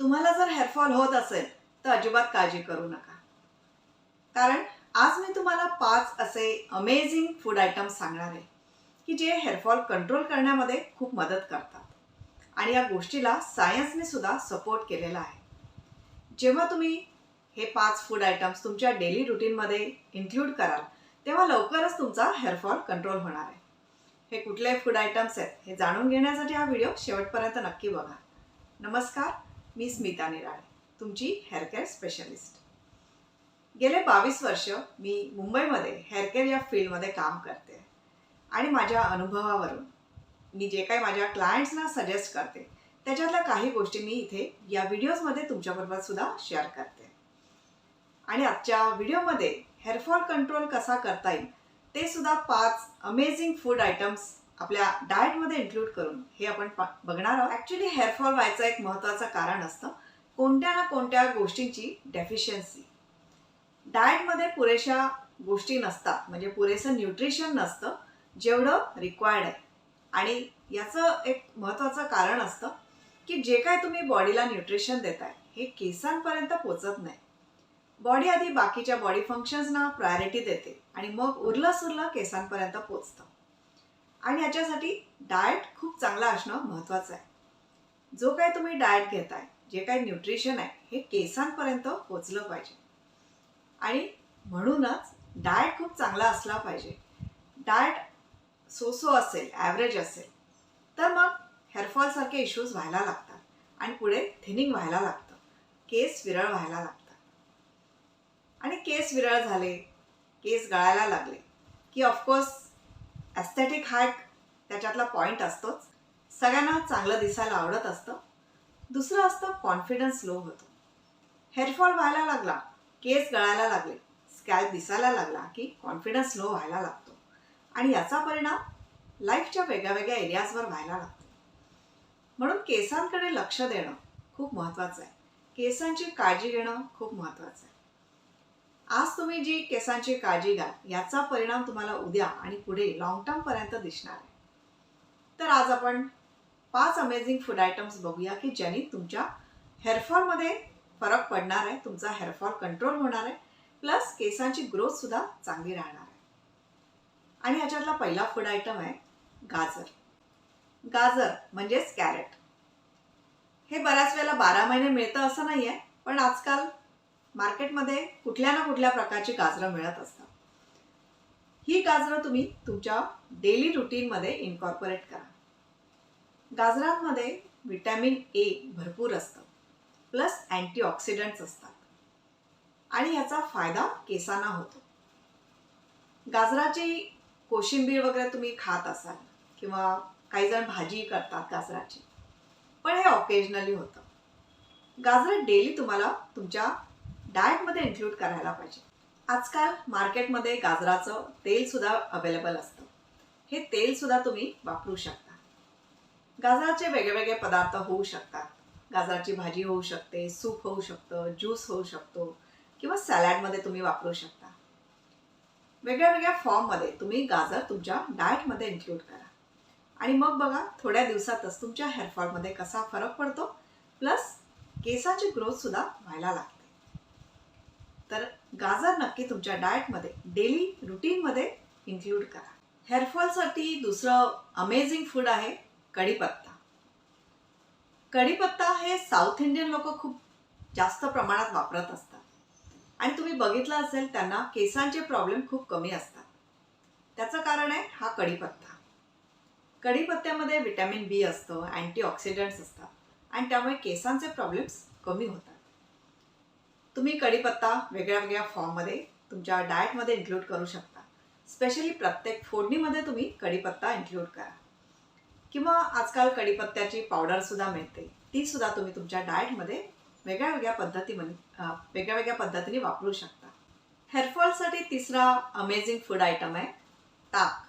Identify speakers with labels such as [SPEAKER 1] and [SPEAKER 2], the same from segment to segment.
[SPEAKER 1] तुम्हाला जर हेअरफॉल होत असेल तर अजिबात काळजी करू नका. कारण आज मी तुम्हाला पाच असे अमेझिंग फूड आयटम्स सांगणार आहे की जे हेअरफॉल कंट्रोल करण्यामध्ये खूप मदत करतात. आणि या गोष्टीला सायन्सने सुद्धा सपोर्ट केलेला आहे. जेव्हा तुम्ही हे पाच फूड आयटम्स तुमच्या डेली रुटीनमध्ये इन्क्लूड कराल तेव्हा लवकरच तुमचा हेअरफॉल कंट्रोल होणार आहे. हे कुठले फूड आयटम्स आहेत हे जाणून घेण्यासाठी हा व्हिडिओ शेवटपर्यंत नक्की बघा. नमस्कार. मी स्मिता निराळे तुमची हेअर केअर स्पेशलिस्ट गेले बावीस वर्ष मी मुंबईमध्ये हेअर केअर या फील्डमध्ये काम करते. आणि माझ्या अनुभवावरून मी जे काही माझ्या क्लायंट्सना सजेस्ट करते त्याच्यातल्या काही गोष्टी मी इथे या व्हिडिओजमध्ये तुमच्याबरोबर सुद्धा शेअर करते. आणि आजच्या व्हिडिओमध्ये हेअरफॉल कंट्रोल कसा करता येईल ते सुद्धा पाच अमेझिंग फूड आयटम्स आपल्या डाएटमध्ये इन्क्लूड करून हे आपण बघणार आहोत. ॲक्च्युली हेअरफॉल व्हायचं एक महत्त्वाचं कारण असतं. कोणत्या ना कोणत्या गोष्टींची डेफिशियन्सी डाएटमध्ये पुरेशा गोष्टी नसतात. म्हणजे पुरेसं न्यूट्रिशन नसतं. जेवढं रिक्वायर्ड आहे. आणि याचं एक महत्त्वाचं कारण असतं की जे काय तुम्ही बॉडीला न्यूट्रिशन देताय हे केसांपर्यंत पोचत नाही. बॉडी आधी बाकीच्या बॉडी फंक्शन्सना प्रायोरिटी देते. आणि मग उरलं सुरलं केसांपर्यंत पोचतं. आणि याच्यासाठी डाएट खूप चांगला असणं महत्त्वाचं आहे. जो काय तुम्ही डाएट घेताय जे काही न्यूट्रिशन आहे हे केसांपर्यंत पोचलं पाहिजे. आणि म्हणूनच डाएट खूप चांगला असला पाहिजे. डाएट सोसो असेल ॲव्हरेज असेल तर मग हेअरफॉलसारखे इश्यूज व्हायला लागतात. आणि पुढे थिनिंग व्हायला लागतं. केस विरळ व्हायला लागतात. आणि केस विरळ झाले केस गळायला लागले की ऑफकोर्स ॲस्थेटिक हा एक त्याच्यातला पॉईंट असतोच. सगळ्यांना चांगलं दिसायला आवडत असतं. दुसरं असतं कॉन्फिडन्स लो होतो. हेअरफॉल व्हायला लागला केस गळायला लागले स्कॅल्प दिसायला लागला की कॉन्फिडन्स लो व्हायला लागतो. आणि याचा परिणाम लाईफच्या वेगळ्या वेगळ्या एरियाजवर व्हायला लागतो. म्हणून केसांकडे लक्ष देणं खूप महत्त्वाचं आहे. केसांची काळजी घेणं खूप महत्त्वाचं आहे. आज तुम्ही जी केसांची काळजी घ्याल याचा परिणाम तुम्हाला उद्या आणि पुढे लॉंग टर्मपर्यंत दिसणार आहे. तर आज आपण पाच अमेझिंग फूड आयटम्स बघूया की ज्यांनी तुमच्या हेअरफॉलमध्ये फरक पडणार आहे तुमचा हेअरफॉल कंट्रोल होणार आहे प्लस केसांची ग्रोथ सुद्धा चांगली राहणार आहे. आणि ह्याच्यातला पहिला फूड आयटम आहे गाजर. गाजर म्हणजेच कॅरेट हे बऱ्याच वेळेला बारा महिने मिळतं असं नाही आहे पण आजकाल मार्केटमध्ये कुठल्या ना कुठल्या प्रकारची गाजरं मिळत असतात. ही गाजरं तुम्ही तुमच्या डेली रुटीनमध्ये इन्कॉर्पोरेट करा. गाजरांमध्ये विटॅमिन ए भरपूर असतं प्लस अँटीऑक्सिडंट्स असतात. आणि याचा फायदा केसांना होतो. गाजराची कोशिंबीर वगैरे तुम्ही खात असाल किंवा काही जण भाजी करतात गाजराची पण हे ऑकेजनली होतं. गाजर डेली तुम्हाला तुमच्या डाएटमध्ये इन्क्लूड करायला पाहिजे. आजकाल मार्केटमध्ये गाजराचं तेलसुद्धा अवेलेबल असतं. हे तेलसुद्धा तुम्ही वापरू शकता. गाजराचे वेगवेगळे पदार्थ होऊ शकतात. गाजराची भाजी होऊ शकते सूप होऊ शकतं ज्यूस होऊ शकतो किंवा सॅलॅडमध्ये तुम्ही वापरू शकता. वेगळ्या वेगळ्या फॉर्ममध्ये तुम्ही गाजर तुमच्या डाएटमध्ये इन्क्लूड करा. आणि मग बघा थोड्या दिवसातच तुमच्या हेअरफॉलमध्ये कसा फरक पडतो? प्लस केसाची ग्रोथसुद्धा व्हायला लागते. तर गाजर नक्की तुमच्या डाएटमध्ये डेली रुटीनमध्ये इन्क्लूड करा. हेअरफॉलसाठी दुसरं अमेझिंग फूड आहे कढीपत्ता. कढीपत्ता हे साऊथ इंडियन लोक खूप जास्त प्रमाणात वापरत असतात. आणि तुम्ही बघितलं असेल त्यांना केसांचे प्रॉब्लेम खूप कमी असतात. त्याचं कारण आहे हा कढीपत्ता. कढीपत्त्यामध्ये विटॅमिन बी असतं अँटीऑक्सिडंट्स असतात. आणि त्यामुळे केसांचे प्रॉब्लेम्स कमी होतात. तुम्ही कढीपत्ता वेगळ्या वेगळ्या फॉर्ममध्ये तुमच्या डाएटमध्ये इन्क्लूड करू शकता. स्पेशली प्रत्येक फोडणीमध्ये तुम्ही कढीपत्ता इन्क्लूड करा. किंवा आजकाल कढीपत्त्याची पावडरसुद्धा मिळते. ती सुद्धा तुम्ही तुमच्या डाएटमध्ये वेगळ्या वेगळ्या पद्धतीमध्ये वेगळ्या वेगळ्या पद्धतीने वापरू शकता. हेअरफॉलसाठी तिसरा अमेझिंग फूड आयटम आहे ताक.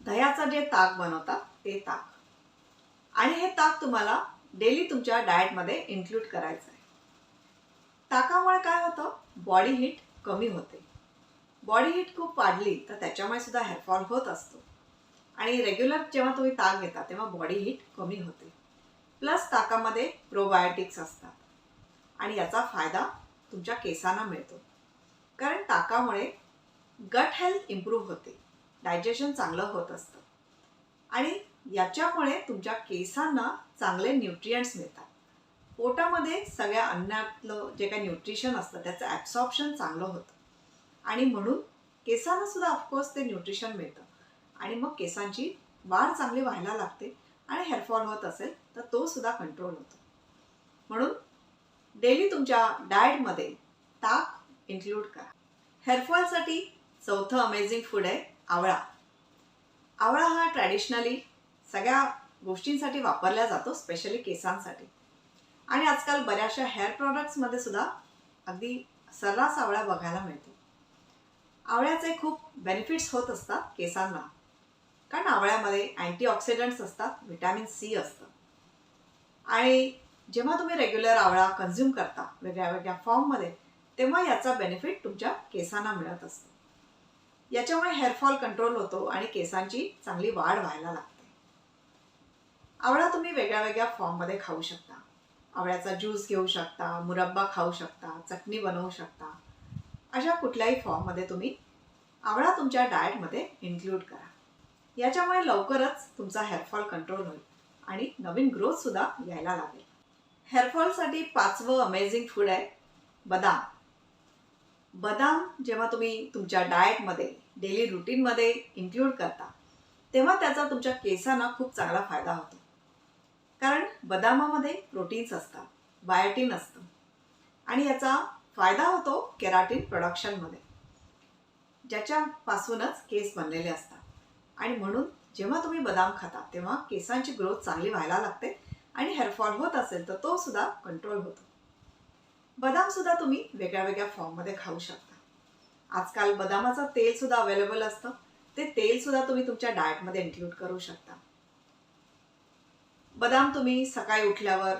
[SPEAKER 1] दह्याचं जे ताक बनवतात ते ताक. आणि हे ताक तुम्हाला डेली तुमच्या डाएटमध्ये इन्क्लूड करायचं ताकामुळे काय होतं? बॉडी हीट कमी होते. बॉडी हीट खूप वाढली तर त्याच्यामुळे सुद्धा हेअरफॉल होत असतो. आणि रेग्युलर जेव्हा तुम्ही ताक घेता तेव्हा बॉडी हीट कमी होते. प्लस ताकामध्ये प्रोबायोटिक्स असतात. आणि याचा फायदा तुमच्या केसांना मिळतो. कारण ताकामुळे गट हेल्थ इम्प्रूव्ह होते. डायजेशन चांगलं होत असतं. आणि याच्यामुळे तुमच्या केसांना चांगले न्यूट्रियंट्स मिळतात. पोटामध्ये सगळ्या अन्नातलं जे काही न्यूट्रिशन असतं त्याचं ॲब्सॉर्प्शन चांगलं होतं. आणि म्हणून केसांना सुद्धा ऑफकोर्स ते न्यूट्रिशन मिळतं. आणि मग केसांची वाढ चांगली व्हायला लागते आणि हेअरफॉल होत असेल तर तो सुद्धा कंट्रोल होतो. म्हणून डेली तुमच्या डाएटमध्ये ताक इन्क्लूड करा. हेअरफॉलसाठी चौथं अमेझिंग फूड आहे आवळा. आवळा हा ट्रॅडिशनली सगळ्या गोष्टींसाठी वापरला जातो स्पेशली केसांसाठी. आणि आजकाल बऱ्याचशा हेअर प्रॉडक्ट्समध्ये सुद्धा अगदी सर्रास आवळा बघायला मिळतो. आवळ्याचे खूप बेनिफिट्स होत असतात केसांना. कारण आवळ्यामध्ये अँटीऑक्सिडंट्स असतात व्हिटॅमिन सी असतं. आणि जेव्हा तुम्ही रेग्युलर आवळा कन्झ्युम करता वेगळ्या वेगळ्या फॉर्ममध्ये तेव्हा याचा बेनिफिट तुमच्या केसांना मिळत असतो. याच्यामुळे हेअरफॉल कंट्रोल होतो आणि केसांची चांगली वाढ व्हायला लागते. आवळा तुम्ही वेगळ्या वेगळ्या फॉर्ममध्ये खाऊ शकता. आवळ्याचा ज्यूस घेऊ शकता मुरब्बा खाऊ शकता चटणी बनवू शकता. अशा कुठल्याही फॉर्ममध्ये तुम्ही आवळा तुमच्या डाएटमध्ये इन्क्लूड करा. याच्यामुळे लवकरच तुमचा हेअरफॉल कंट्रोल होईल आणि नवीन ग्रोथसुद्धा यायला लागेल. हेअरफॉलसाठी पाचवं अमेझिंग फूड आहे बदाम. बदाम जेव्हा तुम्ही तुमच्या डाएटमध्ये डेली रुटीनमध्ये इन्क्लूड करता तेव्हा त्याचा तुमच्या केसांना खूप चांगला फायदा होतो. कारण बदामामध्ये प्रोटीन्स असतात बायोटीन असतं. आणि याचा फायदा होतो केराटीन प्रोडक्शनमध्ये ज्याच्यापासूनच केस बनलेले असतात. आणि म्हणून जेव्हा तुम्ही बदाम खाता तेव्हा केसांची ग्रोथ चांगली व्हायला लागते आणि हेअरफॉल होत असेल तर तो सुद्धा कंट्रोल होतो. बदामसुद्धा तुम्ही वेगळ्या वेगळ्या फॉर्ममध्ये खाऊ शकता. आजकाल बदामाचं तेलसुद्धा अवेलेबल असतं. ते तेलसुद्धा तुम्ही तुमच्या डाएटमध्ये इन्क्लूड करू शकता. बदाम तुम्ही सकाळी उठल्यावर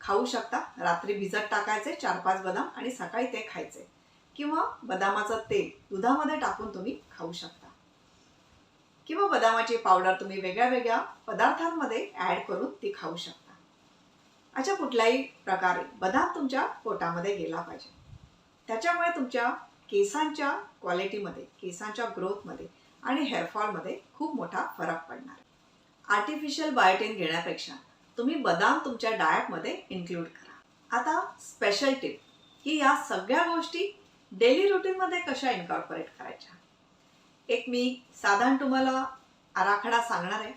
[SPEAKER 1] खाऊ शकता. रात्री भिजत टाकायचे चार पाच बदाम आणि सकाळी ते खायचे. किंवा बदामाचं तेल दुधामध्ये टाकून तुम्ही खाऊ शकता. किंवा बदामाची पावडर तुम्ही वेगळ्या वेगळ्या पदार्थांमध्ये ॲड करून ती खाऊ शकता. अशा कुठल्याही प्रकारे बदाम तुमच्या पोटामध्ये गेला पाहिजे. त्याच्यामुळे तुमच्या केसांच्या क्वालिटीमध्ये केसांच्या ग्रोथमध्ये आणि हेअरफॉलमध्ये खूप मोठा फरक पडणार. आर्टिफिशियल बायोटिन घेण्यापेक्षा तुम्ही बदाम तुमच्या डाएटमध्ये इन्क्लूड करा. आता स्पेशल टिप की या सगळ्या गोष्टी डेली रुटीनमध्ये कशा इन्कॉर्पोरेट करायच्या? एक मी साधारण तुम्हाला आराखडा सांगणार आहे.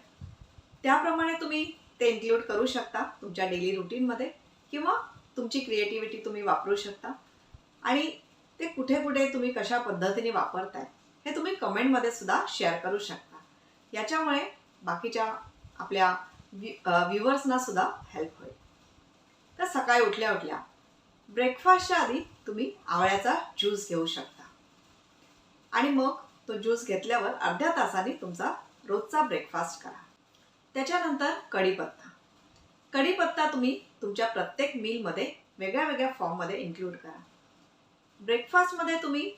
[SPEAKER 1] त्याप्रमाणे तुम्ही ते इन्क्लूड करू शकता तुमच्या डेली रुटीनमध्ये किंवा तुमची क्रिएटिव्हिटी तुम्ही वापरू शकता. आणि ते कुठे कुठे तुम्ही कशा पद्धतीने वापरताय हे तुम्ही कमेंटमध्ये सुद्धा शेअर करू शकता. याच्यामुळे बाकीच्या आपल्या व्ह्युअर्सना सुद्धा हेल्प होईल. तर सकाळी उठल्या उठल्या ब्रेकफास्टच्या आधी तुम्ही आवळ्याचा ज्यूस घेऊ शकता. आणि मग तो ज्यूस घेतल्यावर अर्ध्या तासाने तुमचा रोजचा ब्रेकफास्ट करा. त्याच्यानंतर कढीपत्ता. कढीपत्ता तुम्ही तुमच्या प्रत्येक मीलमध्ये वेगळ्या वेगळ्या फॉर्ममध्ये इन्क्लूड करा. ब्रेकफास्टमध्ये तुम्ही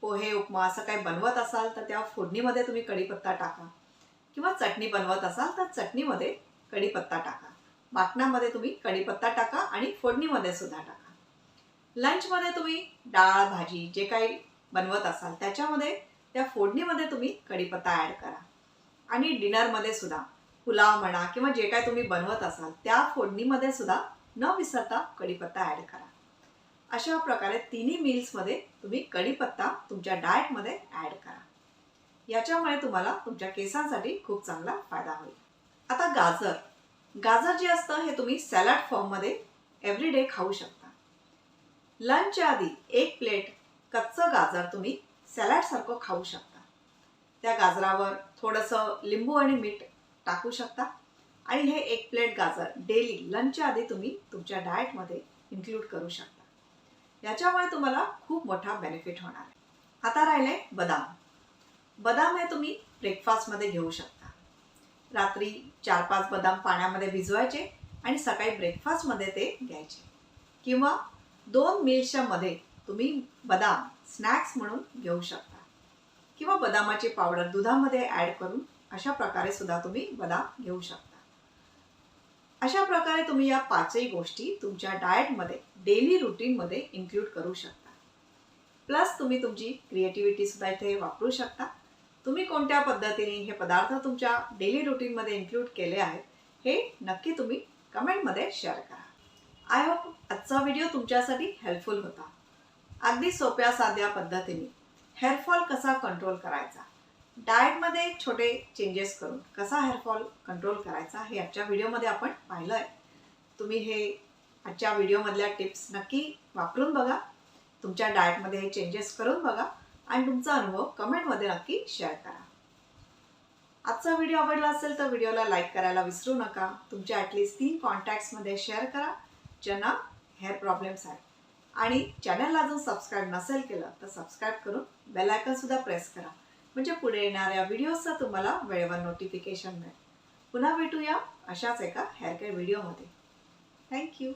[SPEAKER 1] पोहे उपमा असं काही बनवत असाल तर त्या फोडणीमध्ये तुम्ही कढीपत्ता टाका. किंवा चटणी बनवत असाल तर चटणीमध्ये कढीपत्ता टाका. वाटणामध्ये तुम्ही कढीपत्ता टाका आणि फोडणीमध्ये सुद्धा टाका. लंचमध्ये तुम्ही डाळ भाजी जे काही बनवत असाल त्याच्यामध्ये त्या फोडणीमध्ये तुम्ही कढीपत्ता ॲड करा. आणि डिनरमध्ये सुद्धा पुलाव म्हणा किंवा जे काय तुम्ही बनवत असाल त्या फोडणीमध्ये सुद्धा न विसरता कढीपत्ता ॲड करा. अशा प्रकारे तिन्ही मील्समध्ये तुम्ही कढीपत्ता तुमच्या डाएटमध्ये ॲड करा. याच्यामुळे तुम्हाला तुमच्या केसांसाठी खूप चांगला फायदा होईल. आता गाजर. गाजर जे असतं हे तुम्ही सॅलड फॉर्ममध्ये एव्हरीडे खाऊ शकता. लंचच्या आधी एक प्लेट कच्चं गाजर तुम्ही सॅलडसारखं खाऊ शकता. त्या गाजरावर थोडंसं लिंबू आणि मीठ टाकू शकता. आणि हे एक प्लेट गाजर डेली लंचच्या आधी तुम्ही तुमच्या डाएटमध्ये इन्क्लूड करू शकता. याच्यामुळे तुम्हाला खूप मोठा बेनिफिट होणार आहे. आता राहिले बदाम. बदाम हे तुम्ही ब्रेकफास्टमध्ये घेऊ शकता. रात्री चार पाच बदाम पाण्यामध्ये भिजवायचे आणि सकाळी ब्रेकफास्टमध्ये ते घ्यायचे. किंवा दोन मिल्सच्या मध्ये तुम्ही बदाम स्नॅक्स म्हणून घेऊ शकता. किंवा बदामाची पावडर दुधामध्ये ॲड करून अशा प्रकारे सुद्धा तुम्ही बदाम घेऊ शकता. अशा प्रकारे तुम्ही या पाचही गोष्टी तुमच्या डाएटमध्ये डेली रुटीनमध्ये इन्क्लूड करू शकता. प्लस तुम्ही तुमची क्रिएटिव्हिटी सुद्धा इथे वापरू शकता. तुम्ही कोणत्या पद्धतीने हे पदार्थ तुमच्या डेली रुटीनमध्ये इन्क्लूड केले आहेत हे नक्की तुम्ही कमेंटमध्ये शेअर करा. आय होप आजचा व्हिडिओ तुमच्यासाठी हेल्पफुल होता. अगदी सोप्या साध्या पद्धतीने हेअरफॉल कसा कंट्रोल करायचा? डाएटमध्ये छोटे चेंजेस करून कसा हेअरफॉल कंट्रोल करायचा हे आजच्या व्हिडिओमध्ये आपण पाहिलं आहे तुम्ही हे आजच्या व्हिडिओमधल्या टिप्स नक्की वापरून बघा. तुमच्या डाएटमध्ये हे चेंजेस करून बघा. आणि तुमचा अनुभव कमेंटमध्ये नक्की शेअर करा. आजचा व्हिडिओ आवडला असेल तर व्हिडिओला लाईक करायला विसरू नका. तुमच्या ॲटलिस्ट तीन कॉन्टॅक्ट्समध्ये शेअर करा. ज्यांना हेअर प्रॉब्लेम्स आहेत. आणि चॅनलला अजून सबस्क्राईब नसेल केलं तर सबस्क्राईब करून बेल प्रेस करा. म्हणजे पुढे येणाऱ्या व्हिडिओचं तुम्हाला वेळेवर नोटिफिकेशन मिळेल. पुन्हा भेटूया अशाच एका हेअर केअर व्हिडिओमध्ये थँक्यू